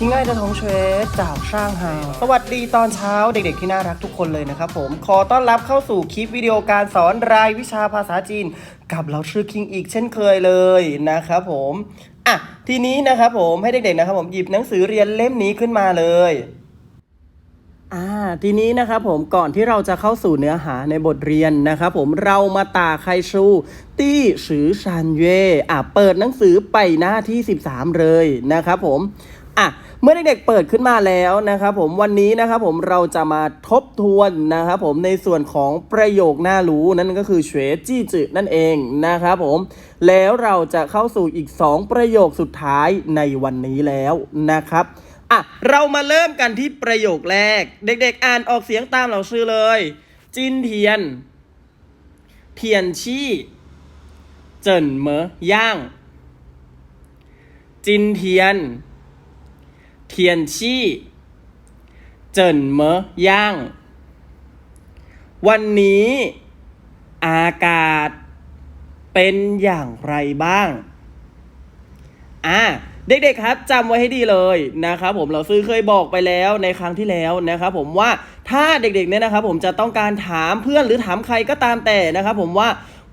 ชิงไอเดทงเชสจากช่างไฮสวัสดีตอนเช้าเด็กๆที่น่ารักทุกคนเลยนะครับผม ขอต้อนรับเข้าสู่คลิปวิดีโอการสอนรายวิชาภาษาจีน กับเราชื่อคิงอีกเช่นเคยเลยนะครับผมอะทีนี้นะครับผมให้เด็กๆนะครับผมหยิบหนังสือเรียนเล่มนี้ขึ้นมาเลยอ่าทีนี้นะครับผมก่อนที่เราจะเข้าสู่เนื้อหาในบทเรียนนะครับผมเรามาตาไคชูตี้สือชันเย่อะเปิดหนังสือไปหน้าที่ 13 เลยนะครับผม อะเมื่อเด็กๆเปิดขึ้นมาแล้วนะครับผมวันนี้นะครับผมเราจะมาทบทวนนะครับผมในส่วนของประโยคน่ารู้นั่นก็คือเฉวจี้จืนั่นเองนะครับผมแล้วเราจะเข้าสู่อีก 2 ประโยคสุดท้ายในวันนี้แล้วนะครับอะเรามาเริ่มกันที่ประโยคแรก เด็กๆ อ่านออกเสียงตามเราชื่อเลย จินเทียน เทียนชี่เจินเหมอย่างจินเทียน เทียนชี่เจินเมอย่าง วันนี้ อากาศ เป็นอย่างไรบ้าง อ่าเด็กๆครับจำไว้ให้ดีเลยนะครับผมเราซื้อเคยบอกไปแล้วในครั้งที่แล้วนะครับผมว่าถ้าเด็กๆเนี่ยนะครับผมจะต้องการถามเพื่อนหรือถามใครก็ตามแต่นะครับผมว่า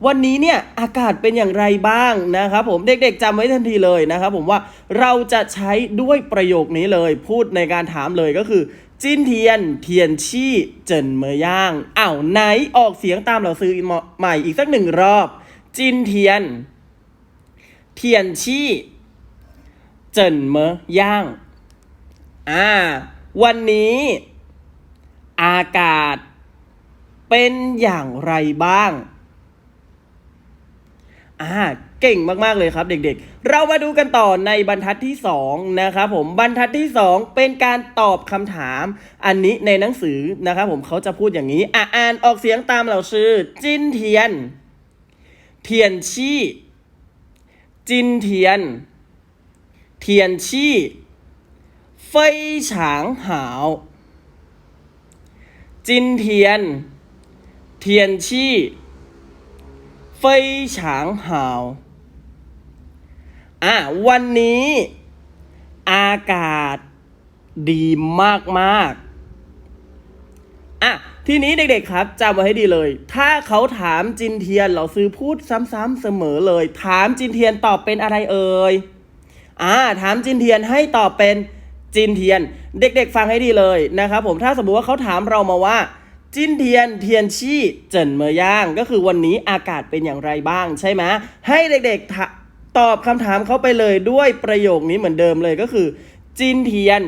วันนี้เนี่ยอากาศเป็นอย่างไรบ้างนะครับผมเด็กๆจำไว้ทันทีเลยนะครับผมว่าเราจะใช้ด้วยประโยคนี้เลย พูดในการถามเลยก็คือจินเทียนเทียนชี่เจินเมย่างอ้าวไหนออกเสียงตามเราซื้อใหม่อีกสักหนึ่งรอบ จินเทียน เทียนชี่เจินเมย่างอ่าวันนี้ อากาศ เป็นอย่างไรบ้าง อ่าเก่งมากๆเลยครับเด็กๆ เรามาดูกันต่อในบรรทัดที่2นะครับผมบรรทัดที่ 2 เป็นการตอบคำถาม อันนี้ในหนังสือนะครับผมเขาจะพูดอย่างนี้อ่านออกเสียงตามเหล่าชื่อ จินเทียน เทียนชี่จินเทียน เทียนชี่เฟยฉางหาวจินเทียน เทียนชี่ เฟยฉางหาว อะ วันนี้ อากาศดีมากมากอะ ทีนี้เด็กๆครับจำไว้ให้ดีเลย ถ้าเขาถามจินเทียน เราซื้อพูดซ้ำๆเสมอเลย ถามจินเทียนตอบเป็นอะไรเอ่ย อ่า ถามจินเทียนให้ตอบเป็นจินเทียน เด็กๆ ฟังให้ดีเลยนะครับผม ถ้าสมมติว่าเขาถามเรามาว่า จินเทียนเทียนชี่เจินเมย่าง ก็คือวันนี้อากาศเป็นอย่างไรบ้างใช่ไหมให้เด็กๆตอบคำถามเขาไปเลยด้วยประโยคนี้เหมือนเดิมเลยก็คือจินเทียน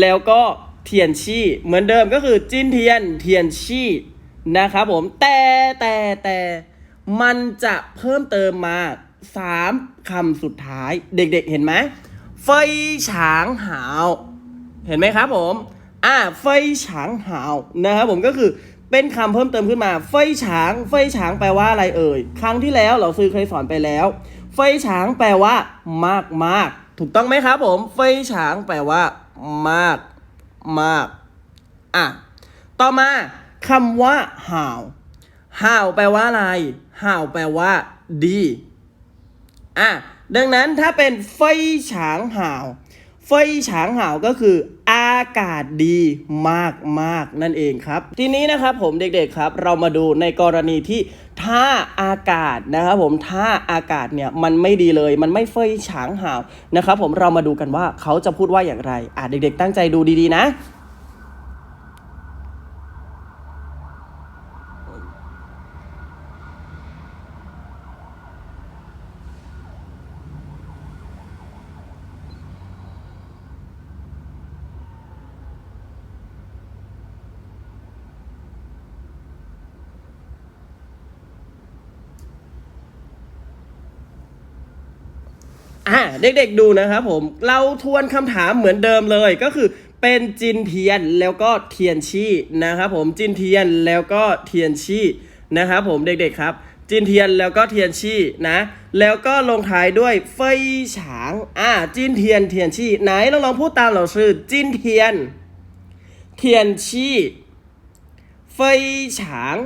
แล้วก็เทียนชี่เหมือนเดิมก็คือจินเทียนเทียนชี่นะครับผมแต่แต่แต่มันจะเพิ่มเติมมาสามคำสุดท้าย เด็กๆเห็นไหมเฟฉางหาว เห็นไหมครับผม อ่าเฟยฉางหาวนะครับผมก็คือเป็นคำเพิ่มเติมขึ้นมาเฟยฉางเฟยฉางแปลว่าอะไรเอ่ย ครั้งที่แล้วเราซื้อเคยสอนไปแล้วเฟยฉางแปลว่ามากมากถูกต้องไหมครับผมเฟยฉางแปลว่า มากมากอะต่อมาคำว่าห่าวห่าวแปลว่าอะไรห่าวแปลว่า ดีอะดังนั้นถ้าเป็นเฟยฉางห่าว เฟยฉางห่าวก็คืออากาศดีมากมากๆนั่นเองครับ ทีนี้นะครับผมเด็กๆครับ เรามาดูในกรณีที่ถ้าอากาศนะครับผมถ้าอากาศเนี่ยมันไม่ดีเลย มันไม่เฟยฉางห่าวนะครับผมเรามาดูกันว่าเขาจะพูดว่าอย่างไรอะเด็กๆตั้งใจดูดีๆนะ เด็กๆดูนะครับผมเราทวนคำถามเหมือนเดิมเลยก็คือเป็นจินเทียนแล้วก็เทียนชี่นะครับผมจินเทียนแล้วก็เทียนชี่นะครับผมเด็กๆครับ จินเทียนแล้วก็เทียนชี่นะแล้วก็ลงท้ายด้วยเฟยฉางอ่าจินเทียนเทียนชี่ไหนลองลองพูดตามเราชื่อจินเทียน เทียนชี่เฟยฉาง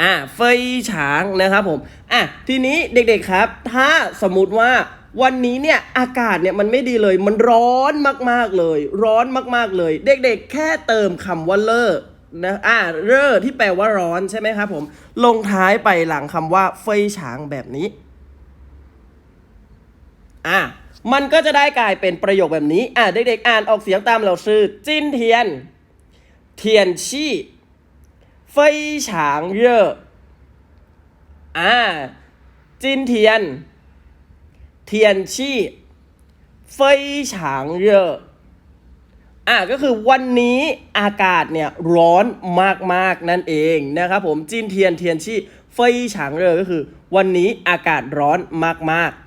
อ่าเฟยฉางนะครับผมอะทีนี้เด็กๆครับ ถ้าสมมติว่าวันนี้เนี่ยอากาศเนี่ยมันไม่ดีเลยมันร้อนมากๆเลย ร้อนมากๆเลย เด็กๆ แค่เติมคำว่าเลอนะอ่าเลอที่แปลว่าร้อนใช่ไหมครับผม ลงท้ายไปหลังคำว่าเฟยฉางแบบนี้อะมันก็จะได้กลายเป็นประโยคแบบนี้อะเด็กๆ อ่านออกเสียงตามเราชื่อจินเทียน เทียนชี่ เฟฉางเย่ออ่าจินเทียน เทียนชี่เฟฉางเย่ออะก็คือวันนี้อากาศเนี่ยร้อนมากๆนั่นเองนะครับผมจินเทียนเทียนชี่เฟยฉางเย่อก็คือ วันนี้อากาศร้อนมากๆ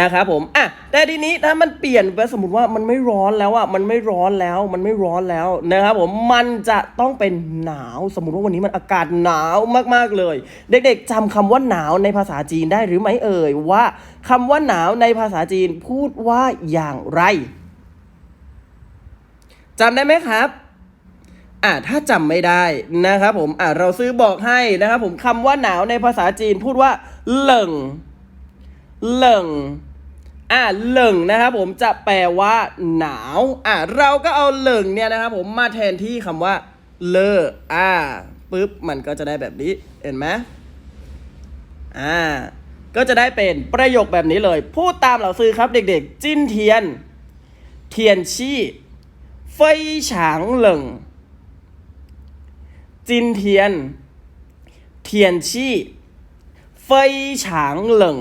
นะครับผมอะแต่ทีนี้ถ้ามันเปลี่ยนไปสมมติว่ามันไม่ร้อนแล้วอะมันไม่ร้อนแล้ว มันไม่ร้อนแล้วนะครับผมมันจะต้องเป็นหนาวสมมติว่าวันนี้มันอากาศหนาวมากๆเลย เด็กๆจำคำว่าหนาวในภาษาจีนได้หรือไม่เอ่ยว่าคำว่าหนาวในภาษาจีนพูดว่าอย่างไรจำได้ไหมครับอะถ้าจำไม่ได้นะครับผมอะเราซื้อบอกให้นะครับผมคำว่าหนาวในภาษาจีนพูดว่าเหลิง เหลิงอ่าเหลิงนะครับผมจะแปลว่าหนาวอ่าเราก็เอาเหลิงเนี่ยนะครับผมมาแทนที่คำว่าเลออ่าปุ๊บมันก็จะได้แบบนี้เห็นไหมอ่าก็จะได้เป็นประโยคแบบนี้เลย พูดตามเหล่าซื้อครับเด็กๆ จิ้นเทียน เทียนชี่เฟยฉางเหลิงจินเทียน เทียนชี่เฟยฉางเหลิง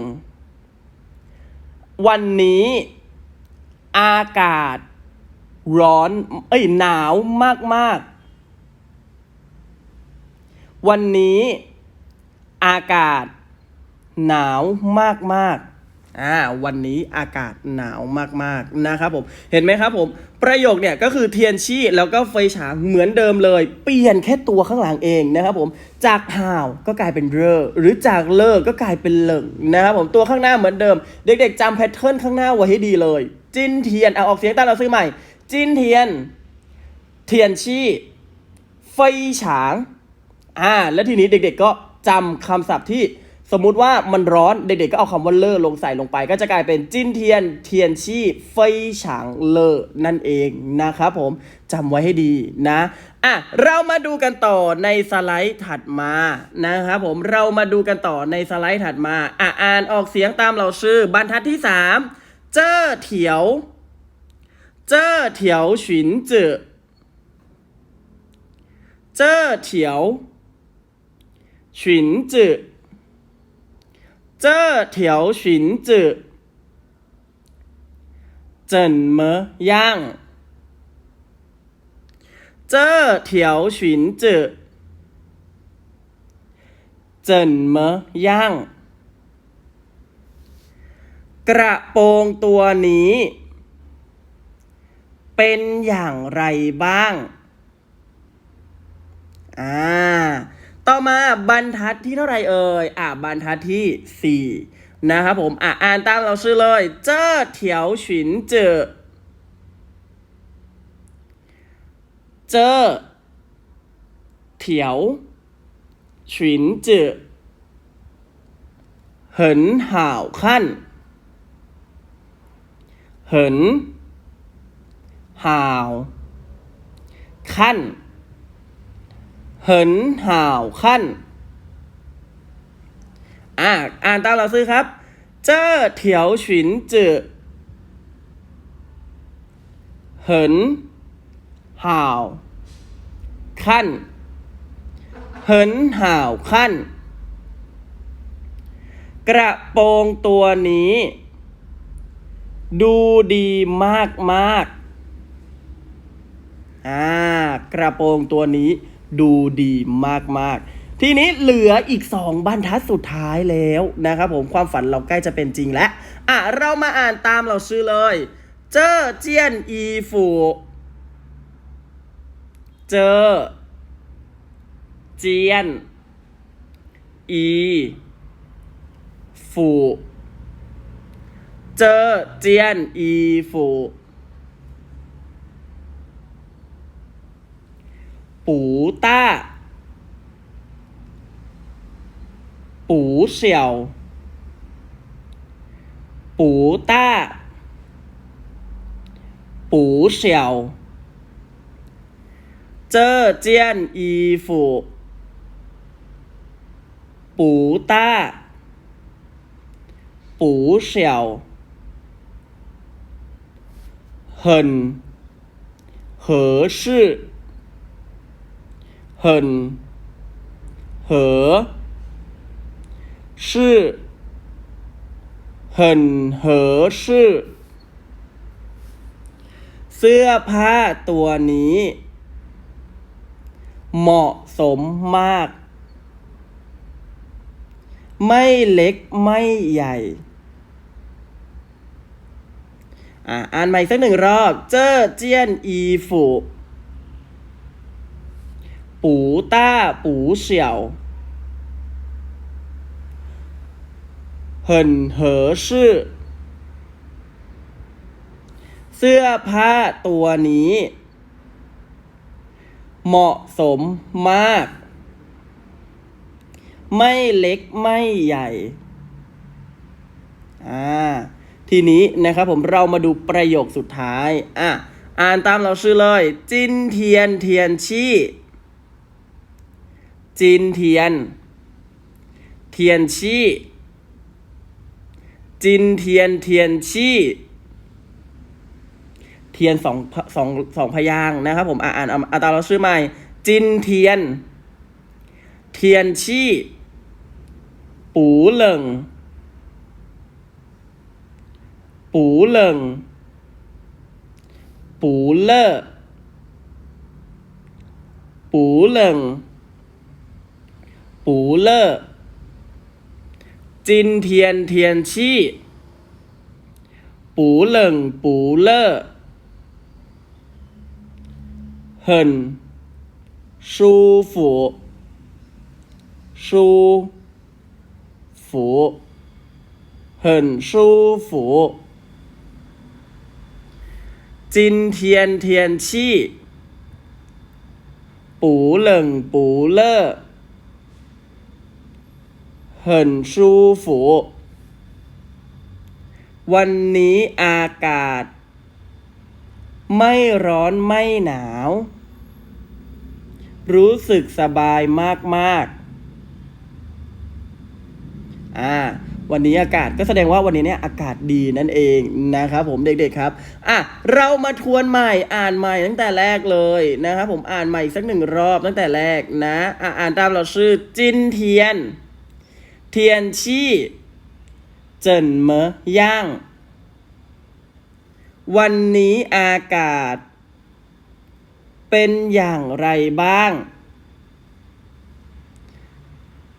วันนี้อากาศร้อน เอ้ยหนาวมาก ๆ วันนี้อากาศหนาวมาก ๆ อ่าวันนี้อากาศหนาวมากๆนะครับผมเห็นไหมครับผมประโยคเนี่ยก็คือเทียนชี่แล้วก็เฟฉางเหมือนเดิมเลย เปลี่ยนแค่ตัวข้างหลังเองนะครับผมจากห่าวก็กลายเป็นเรอหรือจากเลอก็กลายเป็นเหลิงนะครับผมตัวข้างหน้าเหมือนเดิม เด็กๆจำแพทเทิร์นข้างหน้าไว้ให้ดีเลย จินเทียนเอาออกเสียงตามเราซื้อใหม่ จินเทียน เทียนชี่เฟฉางอ่าแล้วทีนี้เด็กๆก็จำคำศัพท์ที่ สมมุติว่ามันร้อนเด็กๆก็เอาคำว่าเลอลงใส่ลงไป ก็จะกลายเป็นจิ้นเทียนเทียนชี่เฟยฉางเลอนั่นเองนะครับผมจำไว้ให้ดีนะอะเรามาดูกันต่อในสไลด์ถัดมานะครับผมเรามาดูกันต่อในสไลด์ถัดมาอะอ่านออกเสียงตามเราชื่อบรรทัดที่ 3 เจ้อเถียว เจ้อเถียวฉุนจือเจ้อเถียวฉุนจือ 这条裙子怎么样这条裙子怎么样กระโปรงตัวนี้ เป็นอย่างไรบ้าง อ่า ต่อมาบรรทัดที่เท่าไรเอ่ย อ่าบรรทัดที่ 4 นะครับผม อ่าอ่านตามเราชื่อเลย เจ้อเถียวฉินเจอ เจ้อเถียวฉินเจอเหินห่าวขั้นเหินห่าวขั้น เหิญหาวขั้น อ่าอ่านตามเราซื้อครับ เจ้อเถียวฉุนจือเหินห่าวขั้น เหินห่าวขั้น กระโปรงตัวนี้ ดูดีมากมากอ่า กระโปรงตัวนี้ ดูดีมากๆ ทีนี้เหลืออีก 2 บรรทัดสุดท้ายแล้วนะครับผมความฝันเราใกล้จะเป็นจริงแล้ว อะ เรามาอ่านตามเราชื่อเลย เจอเจียนอีฝูเจอ เจียน อีฝูเจอเจียนอีฝู ปูต้าปูเสี่ยวปูต้าปูเสี่ยวเจอ 很หิ很合适เสื้อผ้าตัวนี้ เหมาะสมมาก ไม่เล็กไม่ใหญ่ อ่านใหม่สักหนึ่งรอบ เจอเจียนอีฝู ปูต้าปูเสี่ยว很合适เสื้อผ้าตัวนี้ เหมาะสมมาก ไม่เล็กไม่ใหญ่ อ่า ทีนี้นะครับผมเรามาดูประโยคสุดท้าย อ่ะ อ่านตามเราชื่อเลย จินเทียนเทียนชี่ จินเทียน เทียนชี่จินเทียนเทียนชี่เทียนสองสองสองพยางนะครับผมอ่านอ่านอาอ่านตาเราชื่อใหม่ จินเทียน เทียนชี่ปูเหลิงปูเหลิงปูเลอปูเหลิง 不热今天天气。不冷不热。很舒服。舒服。很舒服。今天天气。不冷不热。 เหินชูฝูวันนี้อากาศ ไม่ร้อนไม่หนาว รู้สึกสบายมากๆอ่าวันนี้อากาศก็แสดงว่าวันนี้เนี่ยอากาศดีนั่นเองนะครับผมเด็กๆครับอะเรามาทวนใหม่อ่านใหม่ตั้งแต่แรกเลยนะครับผมอ่านใหม่สักหนึ่งรอบตั้งแต่แรกนะอะอ่านตามเราชื่อจินเทียน เทียนชี่เจินเมอย่าง วันนี้อากาศ เป็นอย่างไรบ้าง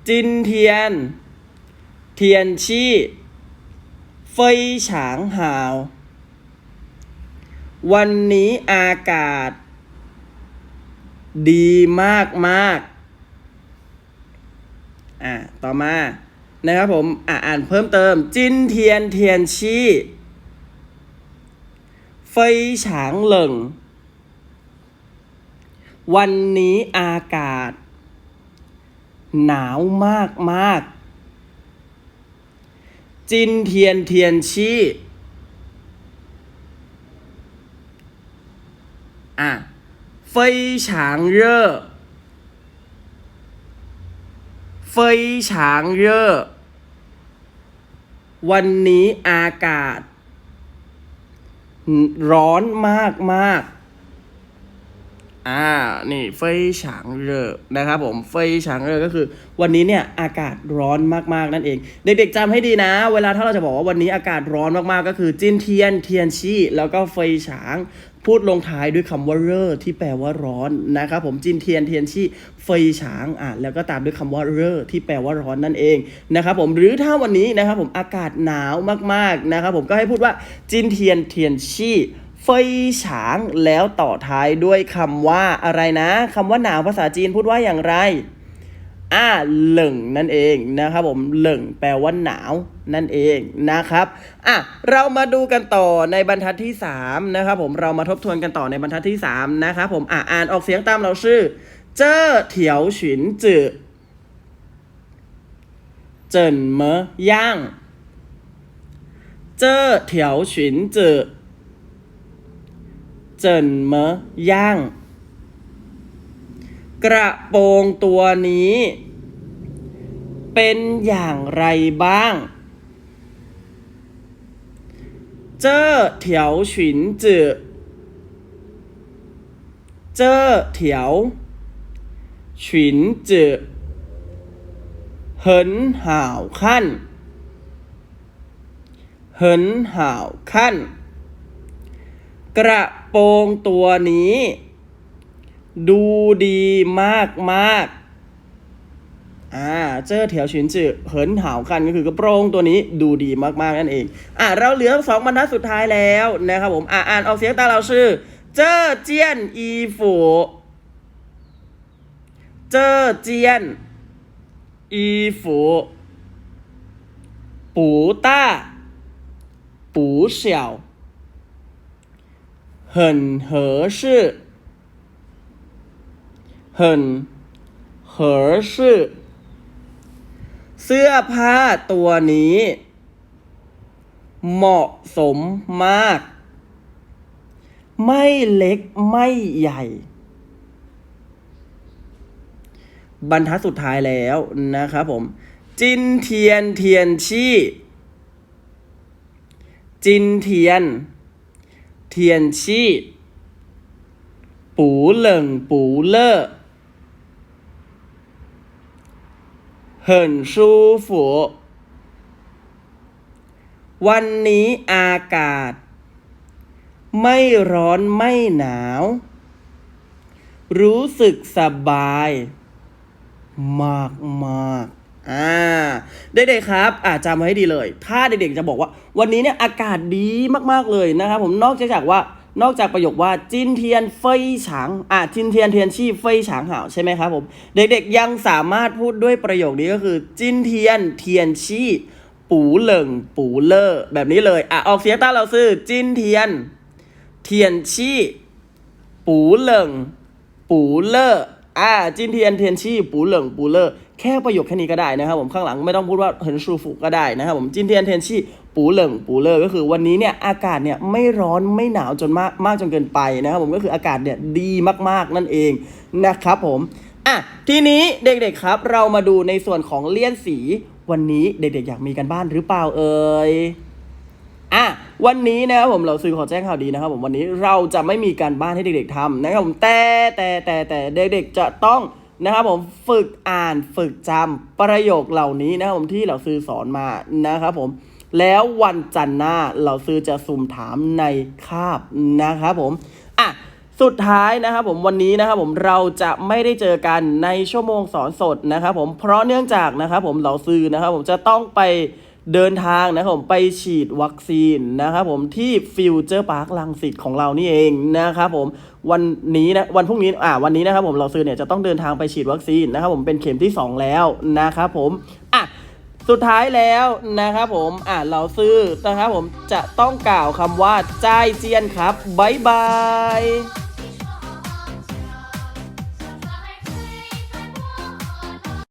จินเทียน เทียนชี่เฟยฉางหาว วันนี้อากาศ ดีมากมาก อะต่อมานะครับผมอะอ่านเพิ่มเติม จินเทียนเทียนชี่เฟยฉางเหลิงวันนี้อากาศ หนาวมากมากจินเทียนเทียนชี่อะ เฟยฉางเยอะวันนี้อากาศ ร้อนมากมาก อ่า นี่เฟยฉางเรอนะครับผม เฟยฉางเรอก็คือ วันนี้เนี่ยอากาศร้อนมากๆนั่นเอง เด็กๆจำให้ดีนะ เวลาถ้าเราจะบอกว่าวันนี้อากาศร้อนมากๆก็คือจินเทียน เทียนชี่ แล้วก็เฟยฉางพูดลงท้ายด้วยคำว่าเรอที่แปลว่าร้อนนะครับผมจินเทียนเทียนชี่เฟยฉางอ่าแล้วก็ตามด้วยคำว่าเรอที่แปลว่าร้อนนั่นเองนะครับผมหรือถ้าวันนี้นะครับผมอากาศหนาวมากๆนะครับผมก็ให้พูดว่าจินเทียนเทียนชี่ เฟยฉางแล้วต่อท้ายด้วยคำว่าอะไรนะคำว่าหนาวภาษาจีนพูดว่าอย่างไรอ่าเหลิงนั่นเองนะครับผมเหลิงแปลว่าหนาวนั่นเองนะครับอะเรามาดูกันต่อในบรรทัดที่3นะครับผมเรามาทบทวนกันต่อในบรรทัดที่3นะครับผมอะอ่านออกเสียงตามเราชื่อ เจ้อเถียวฉินจือเ怎么 เจินเมย่าง กระโปรงตัวนี้ เป็นอย่างไรบ้าง เจ้อเถียวฉินจือเจ้อเถียวฉินจือเหินห่าวขั้นเหินหาวขั้น กระโปรงตัวนี้ ดูดีมากมากอ่าเจอแถวฉินจือเหินหาวกันก็คือกระโปรงตัวนี้ดูดีมากๆนั่นเอง อ่าเราเหลือสองบรรทัดสุดท้ายแล้วนะครับผมอ่าอ่านออกเสียงตามเราชื่อ เจอเจียนอีฝูเจอเจียน อีฝูปูต้าปูเสี่ยว 很合适很合适เสื้อผ้าตัวนี้ เหมาะสมมาก ไม่เล็กไม่ใหญ่ บรรทัดสุดท้ายแล้วนะครับผม จินเทียนเทียนชี่ จินเทียน เทียนชี่ ปูเหลิงปูเลอ很舒服วันนี้อากาศ ไม่ร้อนไม่หนาว รู้สึกสบาย มากมากๆ อ่าเด็กๆครับอาจำไว้ให้ดีเลย ถ้าเด็กๆจะบอกว่า วันนี้เนี่ยอากาศดีมากๆเลยนะครับผมนอกจากว่านอกจากประโยคว่าจินเทียนเฟยฉางอะจินเทียนเทียนชี่เฟยฉางหาวใช่ไหมครับผมเด็กๆยังสามารถพูดด้วยประโยคนี้ก็คือจินเทียนเทียนชี่ปูเหลิงปูเลอแบบนี้เลยอะออกเสียงตามเราซื่อจินเทียน เทียนชี่ปูเหลิงปูเลออ่าจินเทียนเทียนชี่ปูเหลิงปูเลอ แค่ประโยคแค่นี้ก็ได้นะครับผมข้างหลังไม่ต้องพูดว่าเหินชูฟุก็ได้นะครับผมจินเทียนเทนชี่ปูเหลิงปูเลอก็คือวันนี้เนี่ยอากาศเนี่ยไม่ร้อนไม่หนาวจนมากมากจนเกินไปนะครับผมก็คืออากาศเนี่ยดีมากๆนั่นเองนะครับผมอะทีนี้เด็กๆครับ เรามาดูในส่วนของเลี่ยนสีวันนี้เด็กๆอยากมีกันบ้านหรือเปล่าเอ่ยอะวันนี้นะครับผมเราซื้อขอแจ้งข่าวดีนะครับผมวันนี้เราจะไม่มีการบ้านให้เด็กๆทำนะครับผมแต่แต่แต่แต่เด็กๆจะต้อง นะครับผมฝึกอ่านฝึกจำประโยคเหล่านี้นะครับผมที่เราซื้อสอนมานะครับผมแล้ววันจันทร์หน้าเราซื้อจะสุ่มถามในคาบนะครับผมอะสุดท้ายนะครับผมวันนี้นะครับผมเราจะไม่ได้เจอกันในชั่วโมงสอนสดนะครับผมเพราะเนื่องจากนะครับผมเราซื้อนะครับผมจะต้องไป เดินทางนะครับผมไปฉีดวัคซีนนะครับผมที่ฟิวเจอร์พาร์คลังสิตของเรานี่เองนะครับผมวันนี้นะวันพรุ่งนี้อ่าวันนี้นะครับผมเราซื้อเนี่ยจะต้องเดินทางไปฉีดวัคซีนนะครับผมเป็นเข็มที่ 2 แล้วนะครับผมอะสุดท้ายแล้วนะครับผมอ่าเราซื้อนะครับผมจะต้องกล่าวคำว่าจ้ายเจียนครับบ๊ายบาย